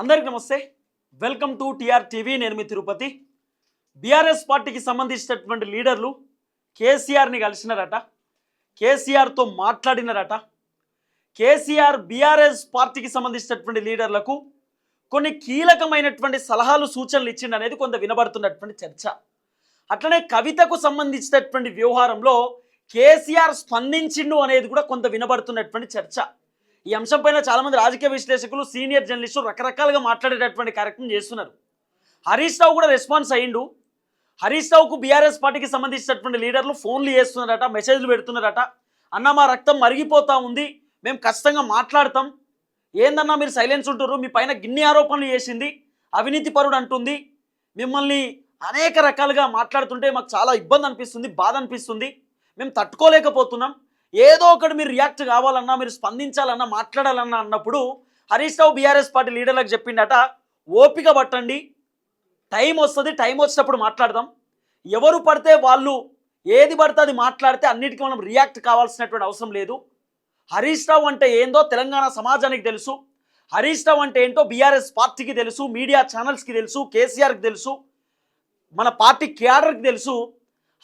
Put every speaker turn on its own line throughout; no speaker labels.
అందరికి నమస్తే. Welcome to TR TV నేను మీ తిరుపతి. బీఆర్ఎస్ పార్టీకి సంబంధించినటువంటి లీడర్లు కేసీఆర్ని కలిసినారట. కేసీఆర్తో మాట్లాడినారట. కేసీఆర్ బీఆర్ఎస్ పార్టీకి సంబంధించినటువంటి లీడర్లకు కొన్ని కీలకమైనటువంటి సలహాలు సూచనలు ఇచ్చిండు అనేది కొంత వినబడుతున్నటువంటి చర్చ. అట్లనే కవితకు సంబంధించినటువంటి వ్యవహారంలో కేసీఆర్ స్పందించిండు అనేది కూడా కొంత వినబడుతున్నటువంటి చర్చ. ఈ అంశం పైన చాలామంది రాజకీయ విశ్లేషకులు సీనియర్ జర్నలిస్టులు రకరకాలుగా మాట్లాడేటటువంటి కార్యక్రమం చేస్తున్నారు. హరీష్ రావు కూడా రెస్పాన్స్ అయ్యిండు. హరీష్ రావుకు బీఆర్ఎస్ పార్టీకి సంబంధించినటువంటి లీడర్లు ఫోన్లు చేస్తున్నారట మెసేజ్లు పెడుతున్నారట. అన్న మా రక్తం మరిగిపోతా ఉంది. మేము ఖచ్చితంగా మాట్లాడతాం. ఏందన్నా మీరు సైలెన్స్ ఉంటారు మీ పైన గిన్ని ఆరోపణలు చేసింది. అవినీతి పరుడు అంటుంది. మిమ్మల్ని అనేక రకాలుగా మాట్లాడుతుంటే మాకు చాలా ఇబ్బంది అనిపిస్తుంది బాధ అనిపిస్తుంది. మేము తట్టుకోలేకపోతున్నాం. ఏదో ఒకటి మీరు రియాక్ట్ కావాలన్నా మీరు స్పందించాలన్నా మాట్లాడాలన్నా అన్నప్పుడు హరీష్ రావు బీఆర్ఎస్ పార్టీ లీడర్లకు చెప్పిండట ఓపిక పట్టండి టైం వస్తుంది టైం వచ్చినప్పుడు మాట్లాడదాం. ఎవరు పడితే వాళ్ళు ఏది పడితే అది మాట్లాడితే అన్నిటికీ మనం రియాక్ట్ కావాల్సినటువంటి అవసరం లేదు. హరీష్ రావు అంటే ఏందో తెలంగాణ సమాజానికి తెలుసు. హరీష్ రావు అంటే ఏంటో బీఆర్ఎస్ పార్టీకి తెలుసు మీడియా ఛానల్స్కి తెలుసు కేసీఆర్కి తెలుసు మన పార్టీ క్యాడర్కి తెలుసు.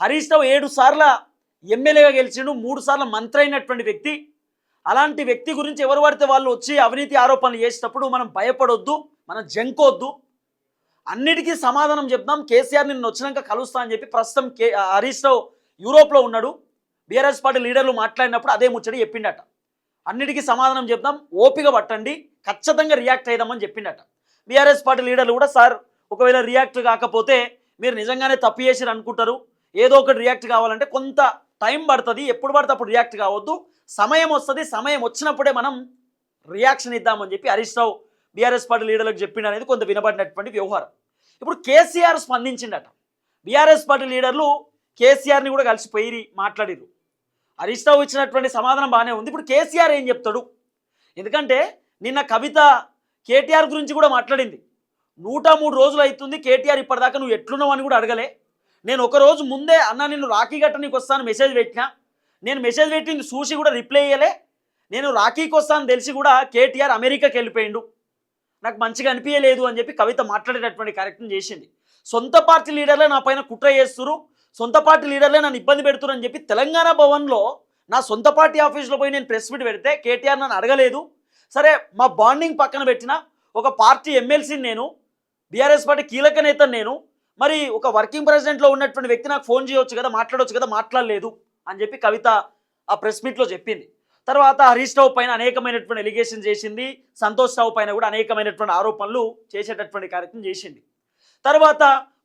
హరీష్ రావు ఏడు సార్ల ఎమ్మెల్యేగా గెలిచిండు మూడు సార్లు మంత్రి అయినటువంటి వ్యక్తి. అలాంటి వ్యక్తి గురించి ఎవరు పడితే వాళ్ళు వచ్చి అవినీతి ఆరోపణలు చేసేటప్పుడు మనం భయపడొద్దు మనం జంకోవద్దు అన్నిటికీ సమాధానం చెప్దాం. కేసీఆర్ నిన్ను వచ్చినాక కలుస్తా అని చెప్పి ప్రస్తుతం కే హరీష్ రావు యూరోప్లో ఉన్నాడు. బీఆర్ఎస్ పార్టీ లీడర్లు మాట్లాడినప్పుడు అదే ముచ్చడి చెప్పిండట. అన్నిటికీ సమాధానం చెప్దాం. ఓపిక పట్టండి. ఖచ్చితంగా రియాక్ట్ అయిదామని చెప్పిండట. బీఆర్ఎస్ పార్టీ లీడర్లు కూడా సార్ ఒకవేళ రియాక్ట్ కాకపోతే మీరు నిజంగానే తప్పు చేసిరు అనుకుంటారు ఏదో ఒకటి రియాక్ట్ కావాలంటే కొంత టైం పడుతుంది ఎప్పుడు పడితే అప్పుడు రియాక్ట్ కావద్దు. సమయం వస్తుంది సమయం వచ్చినప్పుడే మనం రియాక్షన్ ఇద్దామని చెప్పి హరీష్ రావు బీఆర్ఎస్ పార్టీ లీడర్లకు చెప్పిండు అనేది కొంత వినబడినటువంటి వ్యవహారం. ఇప్పుడు కేసీఆర్ స్పందించిండట. బీఆర్ఎస్ పార్టీ లీడర్లు కేసీఆర్ని కూడా కలిసిపోయి మాట్లాడిరు హరీష్ రావు ఇచ్చినటువంటి సమాధానం బాగానే ఉంది. ఇప్పుడు కేసీఆర్ ఏం చెప్తాడు? ఎందుకంటే నిన్న కవిత కేటీఆర్ గురించి కూడా మాట్లాడింది. నూట మూడు రోజులు అవుతుంది కేటీఆర్ ఇప్పటిదాకా నువ్వు ఎట్లున్నావు అని కూడా అడగలే. నేను ఒక రోజు ముందే అన్న నేను రాఖీ గట్ట నీకు వస్తాను మెసేజ్ పెట్టినా. నేను మెసేజ్ పెట్టింది చూసి కూడా రిప్లై ఇయ్యలే. నేను రాఖీకి వస్తాను తెలిసి కూడా కేటీఆర్ అమెరికాకి వెళ్ళిపోయిండు. నాకు మంచిగా అనిపించలేదు అని చెప్పి కవిత మాట్లాడేటటువంటి కార్యక్రమం చేసింది. సొంత పార్టీ లీడర్లే నా పైన కుట్ర చేస్తురు సొంత పార్టీ లీడర్లే నన్ను ఇబ్బంది పెడుతురు అని చెప్పి తెలంగాణ భవన్లో నా సొంత పార్టీ ఆఫీస్లో పోయి నేను ప్రెస్ మీట్ పెడితే కేటీఆర్ నన్ను అడగలేదు. సరే మా బాండింగ్ పక్కన పెట్టిన ఒక పార్టీ ఎమ్మెల్సీని నేను బీఆర్ఎస్ పార్టీ కీలక నేతను నేను మరి ఒక వర్కింగ్ ప్రెసిడెంట్లో ఉన్నటువంటి వ్యక్తి నాకు ఫోన్ చేయొచ్చు కదా మాట్లాడొచ్చు కదా మాట్లాడలేదు అని చెప్పి కవిత ఆ ప్రెస్ మీట్లో చెప్పింది. తర్వాత హరీష్ రావు పైన అనేకమైనటువంటి ఎలిగేషన్ చేసింది సంతోష్ రావు పైన కూడా అనేకమైనటువంటి ఆరోపణలు చేసేటటువంటి కార్యక్రమం చేసింది. తర్వాత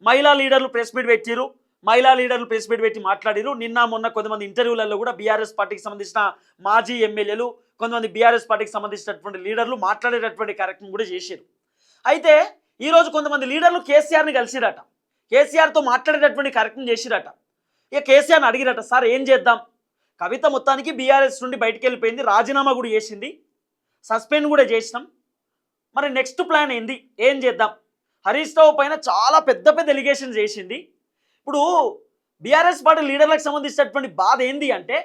మహిళా లీడర్లు ప్రెస్ మీట్ పెట్టిరు మహిళా లీడర్లు ప్రెస్ మీట్ పెట్టి మాట్లాడిరు. నిన్న మొన్న కొంతమంది ఇంటర్వ్యూలలో కూడా బీఆర్ఎస్ పార్టీకి సంబంధించిన మాజీ ఎమ్మెల్యేలు కొంతమంది బీఆర్ఎస్ పార్టీకి సంబంధించినటువంటి లీడర్లు మాట్లాడేటటువంటి కార్యక్రమం కూడా చేశారు అయితే ఈరోజు కొంతమంది లీడర్లు కేసీఆర్ని కలిసిరట. కేసీఆర్తో మాట్లాడేటటువంటి కార్యక్రమం చేసిరట. ఇక కేసీఆర్ని అడిగిరట సార్ ఏం చేద్దాం? కవిత మొత్తానికి బీఆర్ఎస్ నుండి బయటికి వెళ్ళిపోయింది రాజీనామా కూడా చేసింది. సస్పెండ్ కూడా చేసినాం. మరి నెక్స్ట్ ప్లాన్ ఏంది? ఏం చేద్దాం? హరీష్ రావు పైన చాలా పెద్ద పెద్ద ఎలిగేషన్ చేసింది. ఇప్పుడు బీఆర్ఎస్ పార్టీ లీడర్లకు సంబంధించినటువంటి బాధ ఏంది అంటే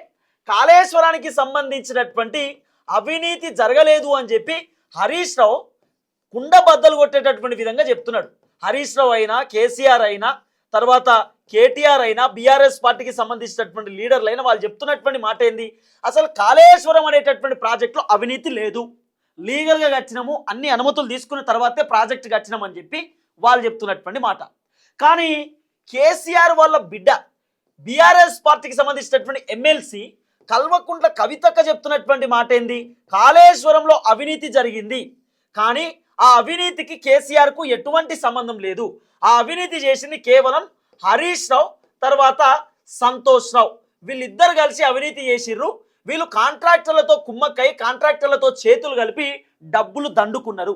కాళేశ్వరానికి సంబంధించినటువంటి అవినీతి జరగలేదు అని చెప్పి హరీష్ రావు కుండ బద్దలు కొట్టేటటువంటి విధంగా చెప్తున్నాడు. హరీష్ రావు అయినా కేసీఆర్ అయినా తర్వాత కేటీఆర్ అయినా బీఆర్ఎస్ పార్టీకి సంబంధించినటువంటి లీడర్లు అయినా వాళ్ళు చెప్తున్నటువంటి మాట ఏంది? అసలు కాళేశ్వరం అనేటటువంటి ప్రాజెక్టులో అవినీతి లేదు. లీగల్గా కట్టినాము అన్ని అనుమతులు తీసుకున్న తర్వాతే ప్రాజెక్ట్ కట్టినామని చెప్పి వాళ్ళు చెప్తున్నటువంటి మాట. కానీ కేసీఆర్ వాళ్ళ బిడ్డ బీఆర్ఎస్ పార్టీకి సంబంధించినటువంటి ఎమ్మెల్సీ కల్వకుంట్ల కవితక్క చెప్తున్నటువంటి మాట ఏంది? కాళేశ్వరంలో అవినీతి జరిగింది. కానీ ఆ అవినీతికి కేసీఆర్కు ఎటువంటి సంబంధం లేదు. ఆ అవినీతి చేసింది కేవలం హరీష్ రావు తర్వాత సంతోష్ రావు. వీళ్ళిద్దరు కలిసి అవినీతి చేసిర్రు. వీళ్ళు కాంట్రాక్టర్లతో కుమ్మక్కై కాంట్రాక్టర్లతో చేతులు కలిపి డబ్బులు దండుకున్నారు.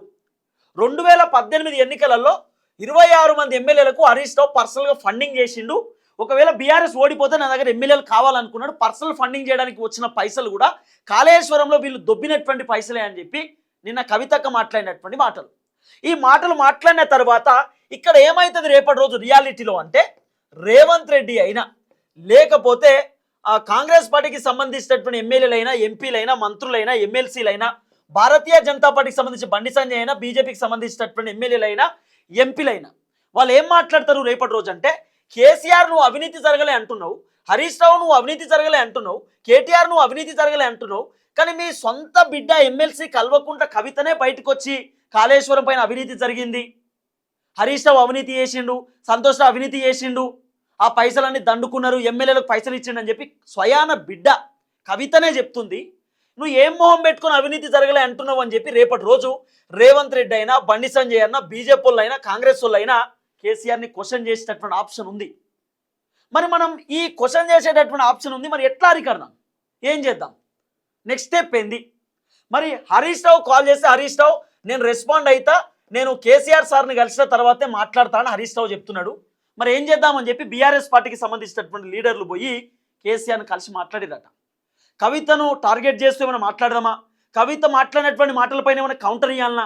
రెండు వేల పద్దెనిమిది ఎన్నికలలో ఇరవై ఆరు మంది ఎమ్మెల్యేలకు హరీష్ రావు పర్సనల్గా ఫండింగ్ చేసిండు. ఒకవేళ బీఆర్ఎస్ ఓడిపోతే నా దగ్గర ఎమ్మెల్యేలు కావాలనుకున్నాడు. పర్సనల్ ఫండింగ్ చేయడానికి వచ్చిన పైసలు కూడా కాళేశ్వరంలో వీళ్ళు దొబ్బినటువంటి పైసలే అని చెప్పి నిన్న కవితక్క మాట్లాడినటువంటి మాటలు. ఈ మాటలు మాట్లాడిన తర్వాత ఇక్కడ ఏమవుతుంది రేపటి రోజు రియాలిటీలో అంటే రేవంత్ రెడ్డి అయినా లేకపోతే ఆ కాంగ్రెస్ పార్టీకి సంబంధించినటువంటి ఎమ్మెల్యేలైనా ఎంపీలైనా మంత్రులైనా ఎమ్మెల్సీలైనా భారతీయ జనతా పార్టీకి సంబంధించి బండి సంజయ్ అయినా బీజేపీకి సంబంధించినటువంటి ఎమ్మెల్యేలైనా ఎంపీలైనా వాళ్ళు ఏం మాట్లాడతారు రేపటి రోజు అంటే కేసీఆర్ నువ్వు అవినీతి జరగలే అంటున్నావు హరీష్ రావు నువ్వు అవినీతి జరగలే అంటున్నావు కేటీఆర్ నువ్వు అవినీతి జరగలే అంటున్నావు కానీ మీ సొంత బిడ్డ ఎమ్మెల్సీ కల్వకుంట కవితనే బయటకు వచ్చి కాళేశ్వరం పైన అవినీతి జరిగింది. హరీష్ రావు అవినీతి చేసిండు సంతోష్ రావు అవినీతి చేసిండు ఆ పైసలన్నీ దండుకున్నారు ఎమ్మెల్యేలకు పైసలు ఇచ్చిండు అని చెప్పి స్వయాన బిడ్డ కవితనే చెప్తుంది. నువ్వు ఏం మొహం పెట్టుకుని అవినీతి జరగలే అంటున్నావు అని చెప్పి రేపటి రోజు రేవంత్ రెడ్డి అయినా బండి సంజయ్ అన్న బీజేపీ అయినా కాంగ్రెస్ వాళ్ళు అయినా కేసీఆర్ని క్వశ్చన్ చేసేటటువంటి ఆప్షన్ ఉంది. మరి మనం ఈ క్వశ్చన్ చేసేటటువంటి ఆప్షన్ ఉంది. మరి ఎట్లా అరికడదాం? ఏం చేద్దాం? నెక్స్ట్ స్టెప్ ఏంది? మరి హరీష్ రావు కాల్ చేస్తే హరీష్ రావు నేను రెస్పాండ్ అయితా నేను కేసీఆర్ సార్ని కలిసిన తర్వాతే మాట్లాడతానని హరీష్ రావు చెప్తున్నాడు. మరి ఏం చేద్దామని చెప్పి బీఆర్ఎస్ పార్టీకి సంబంధించినటువంటి లీడర్లు పోయి కేసీఆర్ని కలిసి మాట్లాడిరట. కవితను టార్గెట్ చేస్తూ ఏమైనా మాట్లాడదామా? కవిత మాట్లాడినటువంటి మాటలపైన ఏమైనా కౌంటర్ ఇవ్వాలనా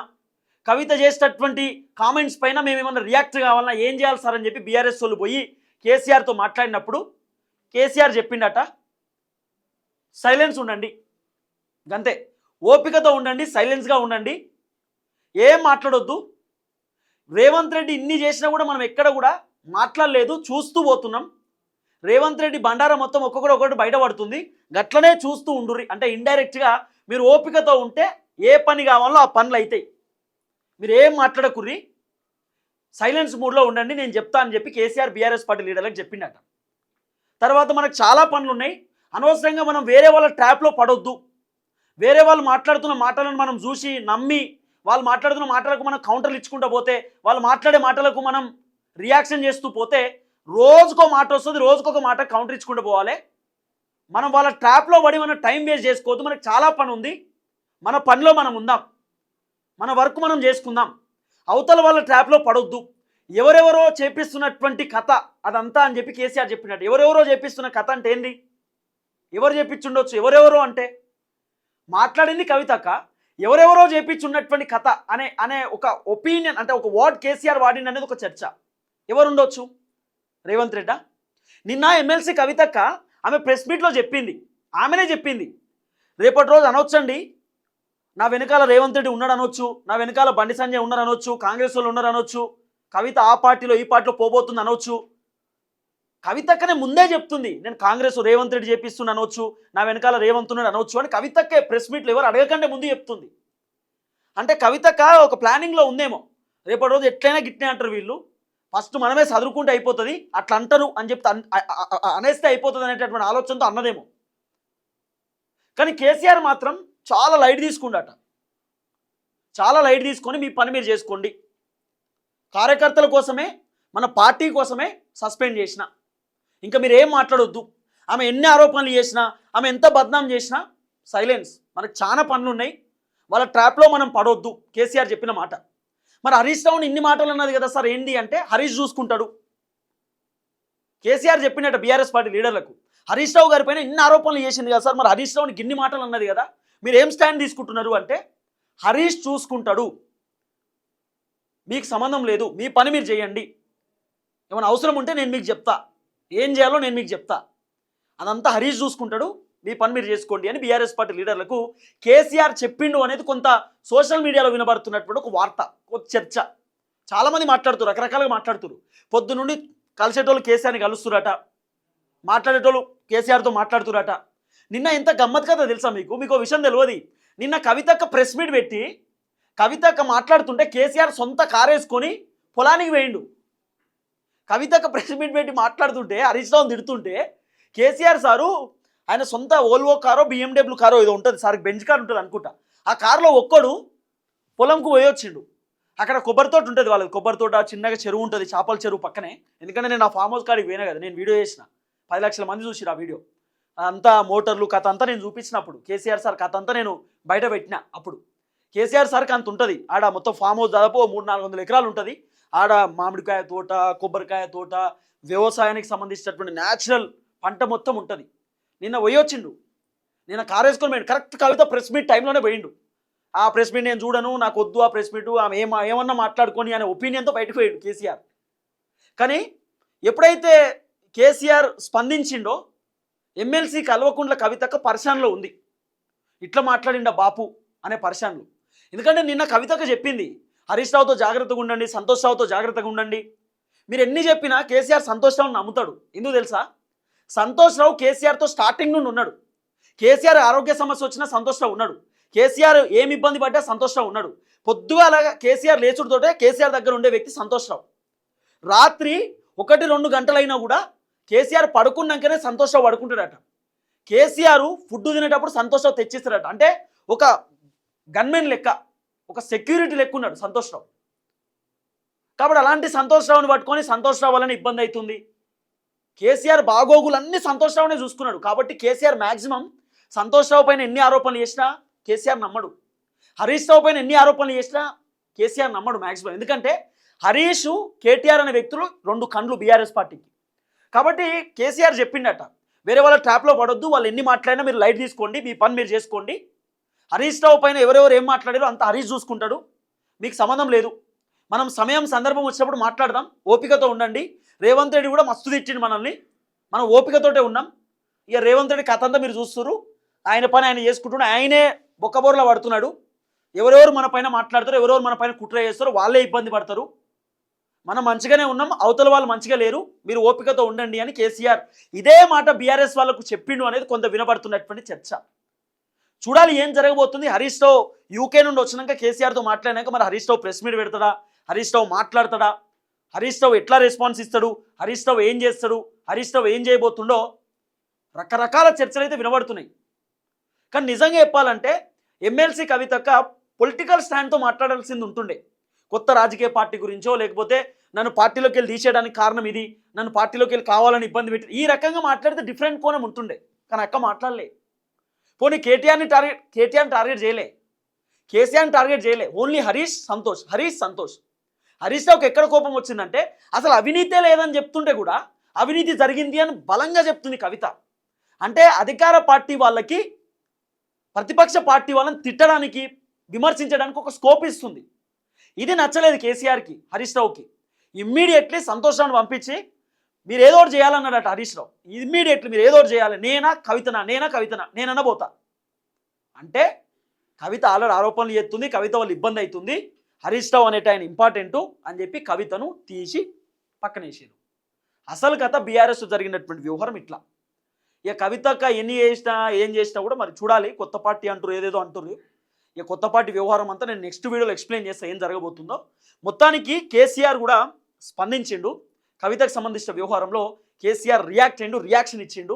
కవిత చేసేటటువంటి కామెంట్స్ పైన మేము ఏమైనా రియాక్ట్ కావాలన్నా ఏం చేయాలి సార్ అని చెప్పి బీఆర్ఎస్ వాళ్ళు పోయి కేసీఆర్తో మాట్లాడినప్పుడు కేసీఆర్ చెప్పిండట సైలెన్స్ ఉండండి. అంతే ఓపికతో ఉండండి సైలెన్స్గా ఉండండి. ఏం మాట్లాడొద్దు. రేవంత్ రెడ్డి ఇన్ని చేసినా కూడా మనం ఎక్కడ కూడా మాట్లాడలేదు చూస్తూ పోతున్నాం. రేవంత్ రెడ్డి బండారం మొత్తం ఒక్కొక్కటి ఒక్కొక్కటి బయటపడుతుంది గట్లనే చూస్తూ ఉండుర్రి. అంటే ఇండైరెక్ట్గా మీరు ఓపికతో ఉంటే ఏ పని కావాలో ఆ పనులు అవుతాయి మీరు ఏం మాట్లాడకుర్రి? సైలెన్స్ మూడ్లో ఉండండి నేను చెప్తా అని చెప్పి కేసీఆర్ బీఆర్ఎస్ పార్టీ లీడర్లకు చెప్పిండట. తర్వాత మనకు చాలా పనులు ఉన్నాయి అనవసరంగా మనం వేరే వాళ్ళ ట్రాప్లో పడొద్దు. వేరే వాళ్ళు మాట్లాడుతున్న మాటలను మనం చూసి నమ్మి వాళ్ళు మాట్లాడుతున్న మాటలకు మనం కౌంటర్లు ఇచ్చుకుంటూ పోతే వాళ్ళు మాట్లాడే మాటలకు మనం రియాక్షన్ చేస్తూ పోతే రోజుకో మాట వస్తుంది రోజుకొక మాట కౌంటర్ ఇచ్చుకుంటూ పోవాలి. మనం వాళ్ళ ట్రాప్లో పడి మనం టైం వేస్ట్ చేసుకోవద్దు. మనకు చాలా పని ఉంది మన పనిలో మనం ఉందాం. మన వర్క్ మనం చేసుకుందాం. అవతల వాళ్ళ ట్రాప్లో పడొద్దు. ఎవరెవరో చేపిస్తున్నటువంటి కథ అదంతా అని చెప్పి కేసీఆర్ చెప్పినట్టు ఎవరెవరో చేపిస్తున్న కథ అంటే ఏంది? ఎవరు చేపించుండొచ్చు ఎవరెవరో అంటే? మాట్లాడింది కవితక్క ఎవరెవరో చేపించున్నటువంటి కథ అనే అనే ఒక ఒపీనియన్ అంటే ఒక వర్డ్ కేసీఆర్ వాడింది అనేది ఒక చర్చ. ఎవరుండొచ్చు? రేవంత్ రెడ్డా? నిన్న ఎమ్మెల్సీ కవితక్క ఆమె ప్రెస్ మీట్లో చెప్పింది. ఆమెనే చెప్పింది. రేపటి రోజు అనొచ్చండి. నా వెనకాల రేవంత్ రెడ్డి ఉన్నాడు అనొచ్చు నా వెనకాల బండి సంజయ్ ఉన్నారు అనొచ్చు కాంగ్రెస్ వాళ్ళు ఉన్నారు అనొచ్చు కవిత ఆ పార్టీలో ఈ పార్టీలో పోబోతుంది అనొచ్చు కవితక్కనే ముందే చెప్తుంది నేను కాంగ్రెస్ రేవంత్ రెడ్డి చేపిస్తున్నా అనొచ్చు నా వెనకాల రేవంత్ ఉన్నాడు అనొచ్చు అని కవితక్కే ప్రెస్ మీట్లు ఎవరు అడగకంటే ముందు చెప్తుంది. అంటే కవితక్క ఒక ప్లానింగ్లో ఉందేమో రేపటి రోజు ఎట్లయినా గిట్నే అంటారు వీళ్ళు ఫస్ట్ మనమే చదువుకుంటే అయిపోతుంది అట్లా అంటారు అని చెప్తే అనేస్తే అయిపోతుంది అనేటటువంటి ఆలోచనతో అన్నదేమో. కానీ కేసీఆర్ మాత్రం చాలా లైట్ తీసుకుండట. చాలా లైట్ తీసుకొని మీ పని మీరు చేసుకోండి. కార్యకర్తల కోసమే మన పార్టీ కోసమే సస్పెండ్ చేసిన. ఇంకా మీరు ఏం మాట్లాడొద్దు. ఆమె ఎన్ని ఆరోపణలు చేసినా ఆమె ఎంత బద్నాం చేసినా సైలెన్స్. మనకు చాలా పనులు ఉన్నాయి వాళ్ళ ట్రాప్లో మనం పడొద్దు. కేసీఆర్ చెప్పిన మాట. మరి హరీష్ రావుని ఇన్ని మాటలు అన్నది కదా సార్ ఏంటి అంటే హరీష్ చూసుకుంటాడు. కేసీఆర్ చెప్పినట్టు బీఆర్ఎస్ పార్టీ లీడర్లకు. హరీష్ రావు గారి పైన ఇన్ని ఆరోపణలు చేసింది కదా సార్ మరి హరీష్ రావుని ఇన్ని మాటలు అన్నది కదా. మీరు ఏం స్టాండ్ తీసుకుంటున్నారు అంటే హరీష్ చూసుకుంటాడు. మీకు సంబంధం లేదు మీ పని మీరు చేయండి. ఏమైనా అవసరం ఉంటే నేను మీకు చెప్తా. ఏం చేయాలో నేను మీకు చెప్తా. అదంతా హరీష్ చూసుకుంటాడు మీ పని మీరు చేసుకోండి అని బీఆర్ఎస్ పార్టీ లీడర్లకు కేసీఆర్ చెప్పిండు అనేది కొంత సోషల్ మీడియాలో వినబడుతున్నటువంటి ఒక వార్త ఒక చర్చ. చాలామంది మాట్లాడుతారు రకరకాలుగా మాట్లాడుతారు పొద్దు నుండి కలిసేటోళ్ళు కేసీఆర్ని కలుస్తురట మాట్లాడేటోళ్ళు కేసీఆర్తో మాట్లాడుతురట నిన్న ఎంత గమ్మత్ కదా తెలుసా మీకు? మీకు విషయం తెలియదు నిన్న కవితక్క ప్రెస్ మీట్ పెట్టి కవితక్క మాట్లాడుతుంటే కేసీఆర్ సొంత కారేసుకొని పొలానికి వేయండు కవితక్క ప్రెస్ మీట్ పెట్టి మాట్లాడుతుంటే హరీష్ రావు తిడుతుంటే కేసీఆర్ సారు ఆయన సొంత ఓల్వో కారో బిఎండబ్ల్యూ కారో ఏదో ఉంటుంది సార్ బెంచ్ కార్ ఉంటుంది అనుకుంటా. ఆ కారులో ఒక్కడు పొలంకు పోయొచ్చిండు అక్కడ కొబ్బరి తోట ఉంటుంది వాళ్ళది కొబ్బరి తోట చిన్నగా చెరువు ఉంటుంది చేపల చెరువు పక్కనే. ఎందుకంటే నేను ఆ ఫామ్ హౌస్ కాడికి పోయినా కదా నేను వీడియో చేసిన. పది లక్షల మంది చూసిరు ఆ వీడియో. అంతా మోటార్లు కథ అంతా నేను చూపించినప్పుడు కేసీఆర్ సార్ కథ అంతా నేను బయట పెట్టిన అప్పుడు. కేసీఆర్ సార్కి అంత ఉంటుంది. ఆడ మొత్తం ఫామ్ హౌస్ దాదాపు మూడు నాలుగు వందల ఎకరాలు ఉంటుంది. ఆడ మామిడికాయ తోట కొబ్బరికాయ తోట వ్యవసాయానికి సంబంధించినటువంటి న్యాచురల్ పంట మొత్తం ఉంటుంది. నిన్న పోయొచ్చిండు నిన్న కారు వేసుకొని పోయిండు. కరెక్ట్ కవిత ప్రెస్ మీట్ టైంలోనే పోయిండు. ఆ ప్రెస్ మీట్ నేను చూడను నాకు వద్దు ఆ ప్రెస్ మీట్ ఆమె ఏమ ఏమన్నా మాట్లాడుకొని అనే ఒపీనియన్తో బయటకు పోయిండు కేసీఆర్. కానీ ఎప్పుడైతే కేసీఆర్ స్పందించిండో ఎమ్మెల్సీ కల్వకుంట్ల కవితక్క పర్షాన్లో ఉంది. ఇట్లా మాట్లాడిండ బాపు అనే పరిశాన్లు. ఎందుకంటే నిన్న కవితకు చెప్పింది హరీష్ రావుతో జాగ్రత్తగా ఉండండి సంతోష్ రావుతో జాగ్రత్తగా ఉండండి. మీరు ఎన్ని చెప్పినా కేసీఆర్ సంతోష్ రావును నమ్ముతాడు. ఎందుకు తెలుసా? సంతోష్ రావు కేసీఆర్తో స్టార్టింగ్ నుండి ఉన్నాడు. కేసీఆర్ ఆరోగ్య సమస్య వచ్చినా సంతోష్ రావు ఉన్నాడు. కేసీఆర్ ఏమి ఇబ్బంది పడ్డా సంతోష్ రావు ఉన్నాడు. పొద్దుగా కేసీఆర్ లేచుడుతోటే కేసీఆర్ దగ్గర ఉండే వ్యక్తి సంతోష్ రావు. రాత్రి ఒకటి రెండు గంటలైనా కూడా కేసీఆర్ పడుకున్నాకనే సంతోష్ రావు పడుకుంటాడట. కేసీఆర్ ఫుడ్ తినేటప్పుడు సంతోషం రావు తెచ్చిస్తాడట. అంటే ఒక గన్మెన్ లెక్క ఒక సెక్యూరిటీ లెక్క ఉన్నాడు సంతోష్ రావు కాబట్టి అలాంటి సంతోష్ రావుని పట్టుకొని సంతోష్రావు వలన ఇబ్బంది అవుతుంది. కేసీఆర్ బాగోగులన్నీ సంతోష్ రావునే చూసుకున్నాడు. కాబట్టి కేసీఆర్ మ్యాక్సిమం సంతోష్ రావు పైన ఎన్ని ఆరోపణలు చేసినా కేసీఆర్ నమ్మడు. హరీష్ రావు పైన ఎన్ని ఆరోపణలు చేసినా కేసీఆర్ నమ్మడు మ్యాక్సిమం ఎందుకంటే హరీష్ కేటీఆర్ అనే వ్యక్తులు రెండు కండ్లు బీఆర్ఎస్ పార్టీకి. కాబట్టి కేసీఆర్ చెప్పిండట వేరే వాళ్ళ ట్రాప్లో పడొద్దు వాళ్ళు ఎన్ని మాట్లాడినా మీరు లైట్ తీసుకోండి మీ పని మీరు చేసుకోండి. హరీష్ రావు పైన ఎవరెవరు ఏం మాట్లాడారో అంత హరీష్ చూసుకుంటాడు. మీకు సంబంధం లేదు. మనం సమయం సందర్భం వచ్చినప్పుడు మాట్లాడదాం ఓపికతో ఉండండి. రేవంత్ రెడ్డి కూడా మస్తు తిట్టిండు మనల్ని. మనం ఓపికతోటే ఉన్నాం. ఇక రేవంత్ రెడ్డి కథ అంతా మీరు చూస్తున్నారు ఆయన పని ఆయన చేసుకుంటున్నాడు ఆయనే బొక్కబోర్లో పడుతున్నాడు. ఎవరెవరు మన పైన మాట్లాడతారు ఎవరెవరు మన పైన కుట్ర చేస్తారో వాళ్ళే ఇబ్బంది పడతారు. మనం మంచిగానే ఉన్నాం అవతల వాళ్ళు మంచిగా లేరు మీరు ఓపికతో ఉండండి అని కేసీఆర్ ఇదే మాట బీఆర్ఎస్ వాళ్ళకు చెప్పిండు అనేది కొంత వినబడుతున్నటువంటి చర్చ. చూడాలి ఏం జరగబోతుంది. హరీష్ రావు యూకే నుండి వచ్చినాక కేసీఆర్తో మాట్లాడినాక మరి హరీష్ రావు ప్రెస్ మీట్ పెడతాడా? హరీష్ రావు మాట్లాడతాడా? హరీష్ రావు ఎట్లా రెస్పాన్స్ ఇస్తాడు? హరీష్ రావు ఏం చేస్తాడు? హరీష్ రావు ఏం చేయబోతుండో రకరకాల చర్చలు అయితే వినబడుతున్నాయి. కానీ నిజంగా చెప్పాలంటే ఎమ్మెల్సీ కవితక్క పొలిటికల్ స్టాండ్తో మాట్లాడాల్సింది ఉంటుండే. కొత్త రాజకీయ పార్టీ గురించో లేకపోతే నన్ను పార్టీలోకి వెళ్ళి తీసేయడానికి కారణం ఇది నన్ను పార్టీలోకి వెళ్ళి కావాలని ఇబ్బంది పెట్టి ఈ రకంగా మాట్లాడితే డిఫరెంట్ కోణం ఉంటుండే. కానీ అక్క మాట్లాడలే. పోనీ కేటీఆర్ని టార్గెట్ కేటీఆర్ని టార్గెట్ చేయలే. కేసీఆర్ని టార్గెట్ చేయలే. ఓన్లీ హరీష్ సంతోష్ హరీష్ సంతోష్. హరీష్ రావుకి ఎక్కడ కోపం వచ్చిందంటే అసలు అవినీతే లేదని చెప్తుంటే కూడా అవినీతి జరిగింది అని బలంగా చెప్తుంది కవిత. అంటే అధికార పార్టీ వాళ్ళకి ప్రతిపక్ష పార్టీ వాళ్ళని తిట్టడానికి విమర్శించడానికి ఒక స్కోప్ ఇస్తుంది. ఇది నచ్చలేదు కేసీఆర్కి హరీష్ రావుకి. ఇమ్మీడియట్లీ సంతోషాన్ని పంపించి మీరు ఏదో ఒకటి చేయాలన్నాడట హరీష్ రావు. ఇమ్మీడియట్లీ మీరు ఏదో ఒకటి చేయాలి. నేనా కవితనా? నేనా కవితనా? నేనన్నా పోతా. అంటే కవిత ఆల్రెడీ ఆరోపణలు చేస్తుంది కవిత వాళ్ళు ఇబ్బంది అవుతుంది. హరీష్ రావు అనేట ఆయన ఇంపార్టెంటు అని చెప్పి కవితను తీసి పక్కనేసారు అసలు కథ బీఆర్ఎస్ జరిగినటువంటి వ్యవహారం ఇట్లా. ఇక కవితక్క ఎన్ని చేసినా ఏం చేసినా కూడా మరి చూడాలి. కొత్త పార్టీ అంటారు ఏదేదో అంటారు ఇక కొత్త పార్టీ వ్యవహారం అంతా నేను నెక్స్ట్ వీడియోలో ఎక్స్ప్లెయిన్ చేస్తా ఏం జరగబోతుందో. మొత్తానికి కేసీఆర్ కూడా స్పందించిండు. కవితకు సంబంధించిన వ్యవహారంలో కేసీఆర్ రియాక్ట్ అయ్యిండు రియాక్షన్ ఇచ్చిండు.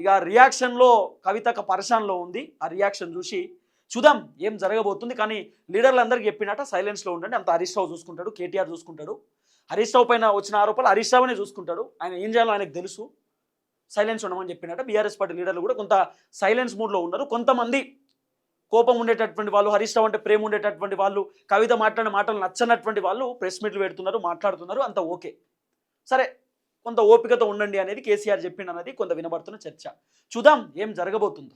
ఇక ఆ రియాక్షన్లో కవితక పరశాన్లో ఉంది. ఆ రియాక్షన్ చూసి చూద్దాం ఏం జరగబోతుంది. కానీ లీడర్లందరికీ చెప్పినట్ట సైలెన్స్లో ఉండండి. అంత హరీష్ రావు చూసుకుంటాడు కేటీఆర్ చూసుకుంటాడు. హరీష్ రావు పైన వచ్చిన ఆరోపణలు హరీష్ రావునే చూసుకుంటాడు. ఆయన ఏం చేయాలో ఆయనకు తెలుసు. సైలెన్స్ ఉండమని చెప్పినట్ట. బీఆర్ఎస్ పార్టీ లీడర్లు కూడా కొంత సైలెన్స్ మూడ్లో ఉన్నారు. కొంతమంది కోపం ఉండేటటువంటి వాళ్ళు హరీష్ రావు అంటే ప్రేమ ఉండేటటువంటి వాళ్ళు కవిత మాట్లాడిన మాటలు నచ్చనటువంటి వాళ్ళు ప్రెస్ మీట్లు పెడుతున్నారు మాట్లాడుతున్నారు అంత ఓకే. సరే కొంత ఓపికతో ఉండండి అనేది కేసీఆర్ చెప్పిండు అనేది కొంత వినబడుతున్న చర్చ. చూద్దాం ఏం జరగబోతుందో.